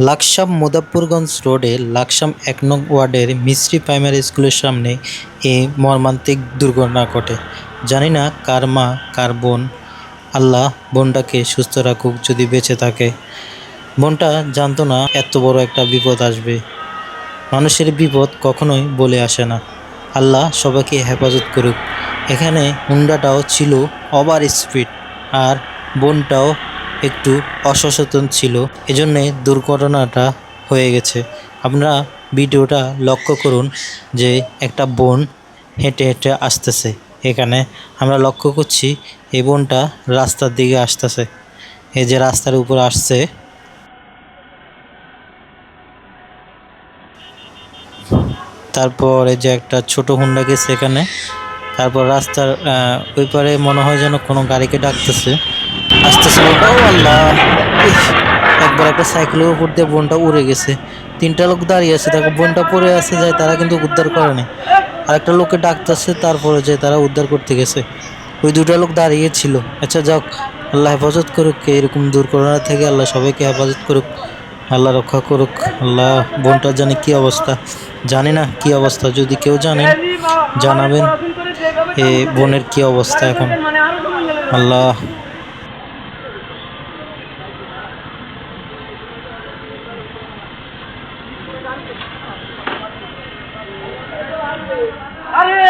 লাকসাম মুদাপ্পুরগঞ্জ রোডে লাকসাম এক নং ওয়ার্ডের মিশ্রি প্রাইমারি স্কুলের সামনে এ মর্মান্তিক দুর্ঘটনা ঘটে। জানি না কার মা, কার বোন, আল্লাহ বোনটাকে সুস্থ রাখুক যদি বেঁচে থাকে। বোনটা জানতো না এত বড় একটা বিপদ আসবে। মানুষের বিপদ কখনোই বলে আসে না। আল্লাহ সবাইকে হেফাজত করুক। এখানে হুন্ডাটাও ছিল ওভার স্পিড আর বোনটাও একটু অসচেতন ছিল। এজন্যে দুর্ঘটনাটা হয়ে গেছে। আপনারা ভিডিওটা লক্ষ্য করুন যে একটা বোন হেঁটে হেঁটে আসতেছে। এখানে আমরা লক্ষ্য করছি এই বোনটা রাস্তার দিকে আসতেছে। এই যে রাস্তার উপর আসছে। তারপর এই যে একটা ছোট হুন্ডা গেছে এখানে। তারপর রাস্তার ওই পারে মনে হয় যেন কোনো গাড়িকে ডাকতেছে। আসতেছে বোনটা ও আল্লাহ একবার একটা সাইকেলের উপর দিয়ে বোনটা উড়ে গেছে। তিনটা লোক দাঁড়িয়ে আছে, দেখো বোনটা পড়ে আছে যায়, তারা কিন্তু উদ্ধার করেনি আর একটা লোককে ডাকতেছে তারপরে যে তারা উদ্ধার করতে গেছে। ওই দুটা লোক দাঁড়িয়ে ছিল। আচ্ছা যাক, আল্লাহ হেফাজত করুক, এরকম দুর্ঘটনা থেকে আল্লাহ সবাইকে হেফাজত করুক, আল্লাহ রক্ষা করুক, আল্লাহ বোনটা জানি কি অবস্থা। জানি না কি অবস্থা, যদি কেউ জানেন জানাবেন, এ বোনের কি অবস্থা এখন। আল্লাহ আরে